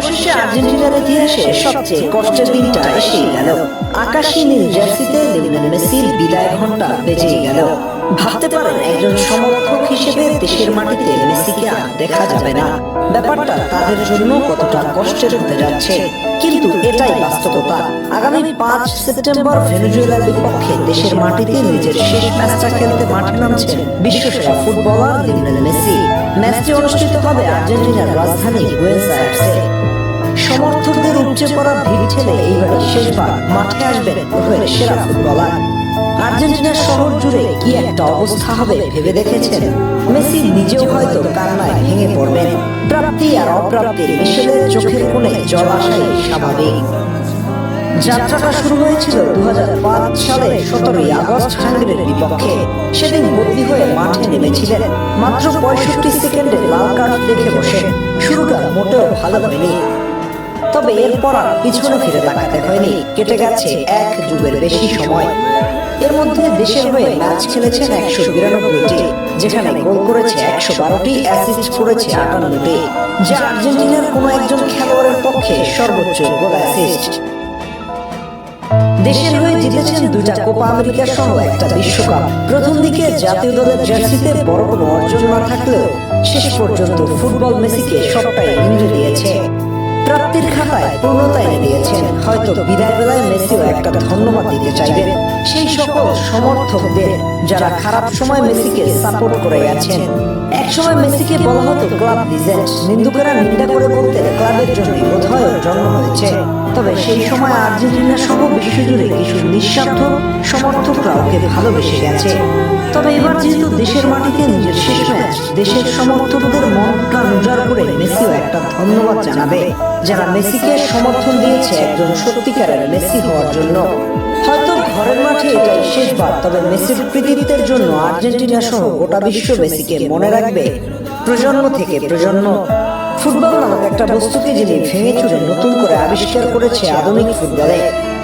অবশেষে আর্জেন্টিনার ইতিহাসে সবচেয়ে কষ্টের দিনটা এসেই গেল। আকাশী নীল জার্সিতে লিওনেল মেসির বিদায় ঘণ্টা বেজেই গেল। ভাবতে পারেন, একজন সমর্থক হিসেবে দেশের মাটিতে মেসিকে আর দেখা যাবে না। ব্যাপারটা তাদের জন্য কতটা কষ্টের হতে যাচ্ছে। কিন্তু এটাই বাস্তবতা। আগামী পাঁচ সেপ্টেম্বর ভেনেজুয়েলার বিপক্ষে দেশের মাটিতে নিজের শেষ ম্যাচটা খেলতে মাঠে নামছেন বিশ্বসেরা ফুটবলার লিওনেল মেসি। ম্যাচটি অনুষ্ঠিত হবে আর্জেন্টিনার রাজধানী বুয়েন্স আয়ার্সে। সমর্থকদের উপচে পড়া ভিড় ঠেলে এইবারে শেষবার মাঠে আসবেন উভয়ের সেরা ফুটবলার। আর্জেন্টিনার শহর জুড়ে কি একটা অবস্থা হবে ভেবে দেখেছেন? মেসি নিজেও হয়তো কান্নায় ভেঙে পড়বেন। প্রাপ্তি আর অপ্রাপ্তির মিশেলের চোখের কোণে জল আসাই স্বাভাবিক। যাত্রাটা শুরু হয়েছিল দুহাজার বারো সালে সতেরোই আগস্ট হাঙ্গেরির বিপক্ষে। সেদিন বদলি হয়ে মাঠে নেমেছিলেন। মাত্র পঁয়ষট্টি সেকেন্ডে লাল কার্ড দেখে বসে। শুরুটা মোটেও ভালো হয়নি। তবে এরপর আর পিছনে ফিরে তাকাতে হয়নি। কেটে গেছে এক যুগের বেশি সময়। এর মধ্যে দেশের হয়ে ম্যাচ খেলেছেন একশো বিরানব্বইটি যেখানে গোল করেছে একশো বারোটি, অ্যাসিস্ট করেছে আটান্নটি যা আর্জেন্টিনার কোনো একজন খেলোয়াড়ের পক্ষে সর্বোচ্চ গোল অ্যাসিস্ট। দেশের হয়ে জিতেছেন দুইটা কোপা আমেরিকা সহ একটা বিশ্বকাপ। প্রথম দিকে জাতীয় দলের জার্সিতে বড় কোনো অর্জন না থাকলেও শেষ পর্যন্ত ফুটবল মেসিকে সবটাই ইংরে দিয়েছে। প্রাপ্তির খাতায় পূর্ণতা এনে দিয়েছেন। হয়তো বিদায় বেলায় মেসিও একটা ধন্যবাদ দিতে চাইবেন। সেই সকল সমর্থকদের যারা খারাপ সময় মেসিকে সাপোর্ট করে গেছেন একসময় মেসিকে বলা হতো, ক্লাব লিজেন্ড নিন্দুকেরা নিন্দা করে বলতেন, ক্লাবের জন্য বোধহয় জন্ম হয়েছে তবে সেই সময় আর্জেন্টিনা সহ বিশ্বজুড়ে কিছু নিঃস্বার্থ সমর্থকরা ওকে ভালোবেসে গেছে। তবে এবার যেহেতু দেশের মাটিতে নিজের শেষ ম্যাচ, দেশের সমর্থকদের মন প্রাণ উজাড় করে মেসিও একটা ধন্যবাদ জানাবে যারা মেসিকে সমর্থন দিয়েছে একজন সত্যিকারের মেসি হওয়ার জন্য। হয়তো ঘরের মাঠে এটাই শেষবার, তবে মেসির কৃতিত্বের জন্য আর্জেন্টিনা সহ গোটা বিশ্ব মেসিকে মনে রাখবে প্রজন্ম থেকে প্রজন্ম। ফুটবল নামক একটা বস্তুকে যিনি ভেঙে চুরে নতুন করে আবিষ্কার করেছে আধুনিক ফুটবলে,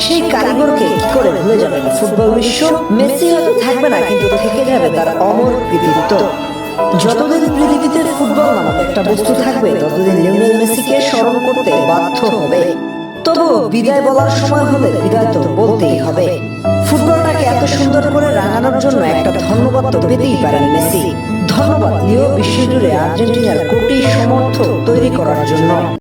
সেই কারিগরকে কি করে ভুলে যাবেন ফুটবল বিশ্ব? মেসি হয়তো থাকবে না, কিন্তু থেকে যাবে তার অমর কৃতিত্ব। যতদিন পৃথিবীতে ফুটবল নামক একটা বস্তু থাকবে, ততদিন লিওনেল মেসিকে স্মরণ করতে বাধ্য হবে। তবু বিদায় বলার সময় হলে বিদায় তো বলতেই হবে। ফুটবলটাকে এত সুন্দর করে রাঙানোর জন্য একটা ধন্যবাদ তো পেতেই পারেন মেসি। ধন্যবাদ, লিও বিশ্বজুড়ে আর্জেন্টিনার কোটি সমর্থক তৈরি করার জন্য।